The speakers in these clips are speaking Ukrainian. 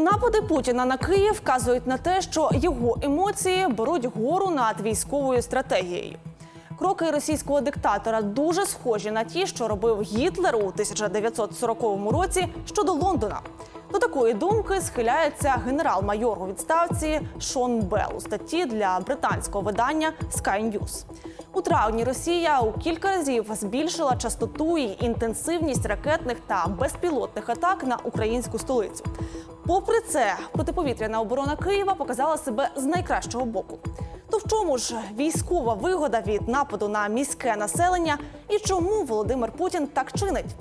Напади Путіна на Київ вказують на те, що його емоції беруть гору над військовою стратегією. Кроки російського диктатора дуже схожі на ті, що робив Гітлер у 1940 році щодо Лондона. До такої думки схиляється генерал-майор у відставці Шон Белл у статті для британського видання Sky News. У травні Росія у кілька разів збільшила частоту і інтенсивність ракетних та безпілотних атак на українську столицю. Попри це, протиповітряна оборона Києва показала себе з найкращого боку. То в чому ж військова вигода від нападу на міське населення і чому Володимир Путін так чинить?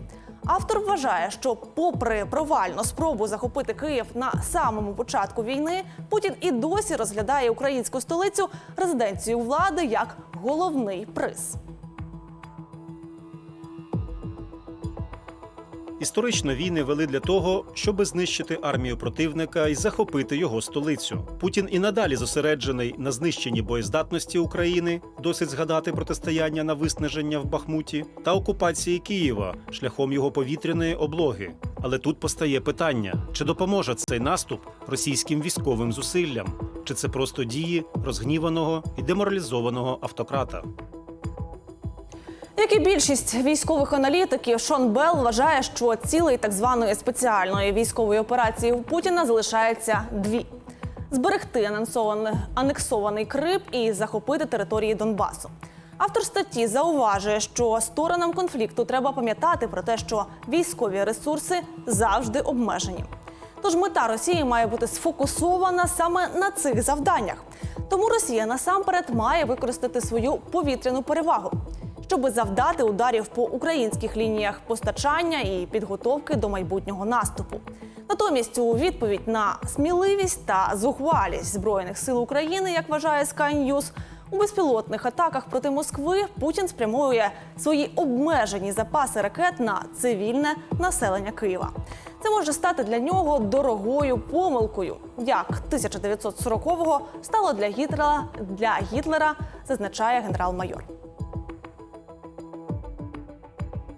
Автор вважає, що, попри провальну спробу захопити Київ на самому початку війни, Путін і досі розглядає українську столицю резиденцію влади як головний приз. Історично війни вели для того, щоби знищити армію противника і захопити його столицю. Путін і надалі зосереджений на знищенні боєздатності України, досить згадати протистояння на виснаження в Бахмуті та окупації Києва шляхом його повітряної облоги. Але тут постає питання: чи допоможе цей наступ російським військовим зусиллям, чи це просто дії розгніваного і деморалізованого автократа? Як і більшість військових аналітиків, Шон Белл вважає, що цілей так званої спеціальної військової операції у Путіна залишається дві: зберегти анексований Крим і захопити території Донбасу. Автор статті зауважує, що сторонам конфлікту треба пам'ятати про те, що військові ресурси завжди обмежені. Тож мета Росії має бути сфокусована саме на цих завданнях. Тому Росія насамперед має використати свою повітряну перевагу, щоб завдати ударів по українських лініях постачання і підготовки до майбутнього наступу. Натомість, у відповідь на сміливість та зухвалість збройних сил України, як вважає Sky News, у безпілотних атаках проти Москви Путін спрямовує свої обмежені запаси ракет на цивільне населення Києва. Це може стати для нього дорогою помилкою, як 1940-го стало для Гітлера, для Гітлера, зазначає генерал-майор.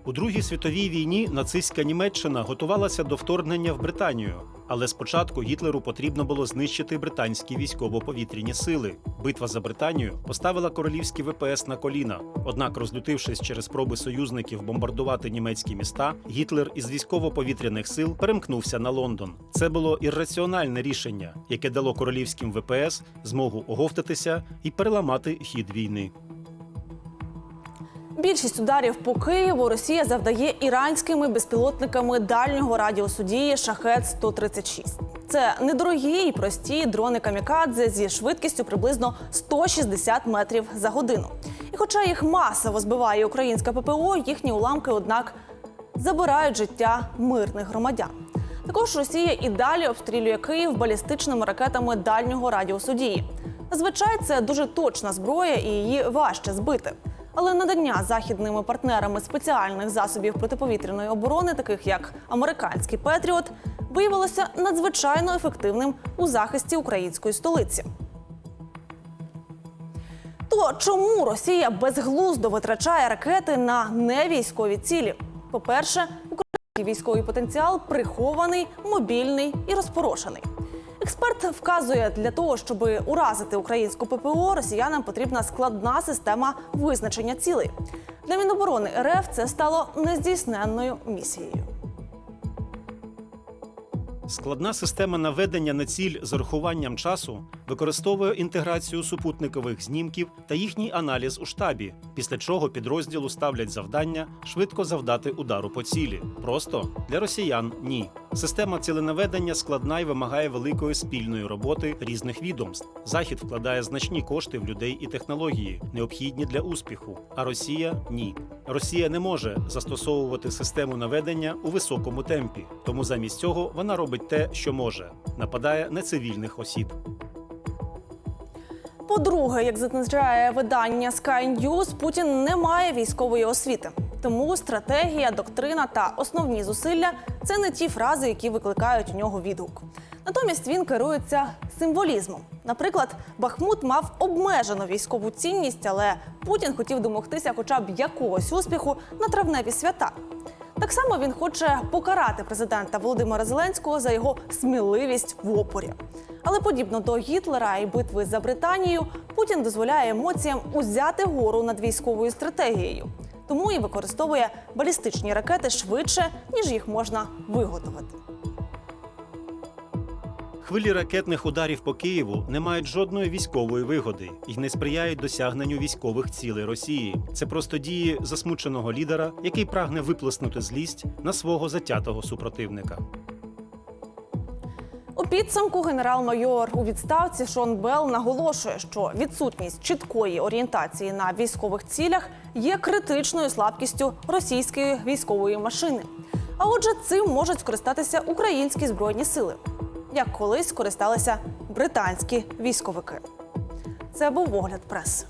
У Другій світовій війні нацистська Німеччина готувалася до вторгнення в Британію, але спочатку Гітлеру потрібно було знищити британські військово-повітряні сили. Битва за Британію поставила королівські ВПС на коліна. Однак, розлютившись через спроби союзників бомбардувати німецькі міста, Гітлер із військово-повітряних сил перемкнувся на Лондон. Це було ірраціональне рішення, яке дало королівським ВПС змогу оговтатися і переламати хід війни. Більшість ударів по Києву Росія завдає іранськими безпілотниками дальнього радіусу дії шахет 136 Це недорогі і прості дрони камікадзе зі швидкістю приблизно 160 метрів за годину. І хоча їх масово збиває українська ППО, їхні уламки, однак, забирають життя мирних громадян. Також Росія і далі обстрілює Київ балістичними ракетами дальнього радіусу дії. Зазвичай це дуже точна зброя і її важче збити. Але надання західними партнерами спеціальних засобів протиповітряної оборони, таких як американський Петріот, виявилося надзвичайно ефективним у захисті української столиці. То чому Росія безглуздо витрачає ракети на невійськові цілі? По-перше, український військовий потенціал прихований, мобільний і розпорошений. Експерт вказує, для того, щоб уразити українську ППО, росіянам потрібна складна система визначення цілей. Для Міноборони РФ це стало нездійсненною місією. Складна система наведення на ціль з урахуванням часу використовує інтеграцію супутникових знімків та їхній аналіз у штабі, після чого підрозділу ставлять завдання швидко завдати удару по цілі. Просто для росіян ні. Система ціленаведення складна і вимагає великої спільної роботи різних відомств. Захід вкладає значні кошти в людей і технології, необхідні для успіху. А Росія ні. Росія не може застосовувати систему наведення у високому темпі, тому замість цього вона робить те, що може нападає на цивільних осіб. По-друге, як зазначає видання Sky News, Путін не має військової освіти. Тому стратегія, доктрина та основні зусилля це не ті фрази, які викликають у нього відгук. Натомість він керується символізмом. Наприклад, Бахмут мав обмежену військову цінність, але Путін хотів домогтися хоча б якогось успіху на травневі свята. Так само він хоче покарати президента Володимира Зеленського за його сміливість в опорі. Але подібно до Гітлера і битви за Британію, Путін дозволяє емоціям узяти гору над військовою стратегією. Тому і використовує балістичні ракети швидше, ніж їх можна виготовити. Хвилі ракетних ударів по Києву не мають жодної військової вигоди і не сприяють досягненню військових цілей Росії. Це просто дії засмученого лідера, який прагне виплеснути злість на свого затятого супротивника. Підсумку генерал-майор у відставці Шон Белл наголошує, що відсутність чіткої орієнтації на військових цілях є критичною слабкістю російської військової машини. А отже, цим можуть скористатися українські збройні сили, як колись скористалися британські військовики. Це був огляд преси.